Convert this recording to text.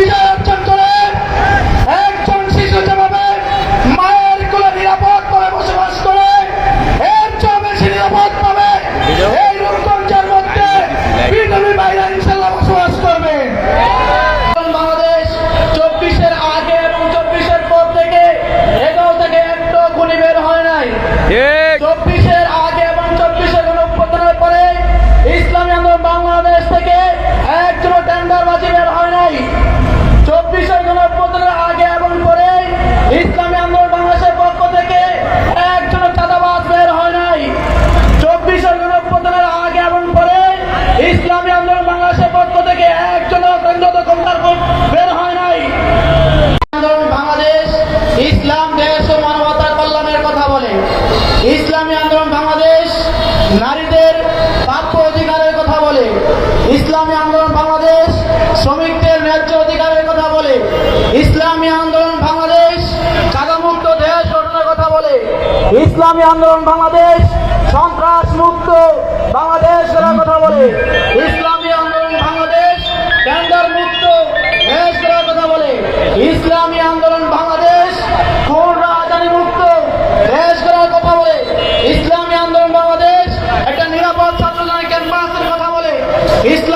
বিজয় অর্জন করে একজন শিশু যেভাবে মায়ের কোলে নিরাপদ ভাবে বসবাস করে এর চেয়ে বেশি নিরাপদ পাবে এই রূপগঞ্জের বাইরা ইসলাম, দেশ ও মানবতার কল্যাণের কথা বলে। ইসলামী আন্দোলন বাংলাদেশ নারীদের প্রাপ্য অধিকারের কথা বলে। ইসলামী আন্দোলন বাংলাদেশ শ্রমিকদের ন্যায্য অধিকারের কথা বলে। ইসলামী আন্দোলন বাংলাদেশ চাঁদামুক্ত দেশ গঠনের কথা বলে। ইসলামী আন্দোলন বাংলাদেশ সন্ত্রাস মুক্ত বাংলাদেশ গড়ার কথা বলে। ইসলামী আন্দোলন বাংলাদেশ টেন্ডার মুক্ত দেশ গড়ার কথা বলে। ইসলামী আন্দোলন Este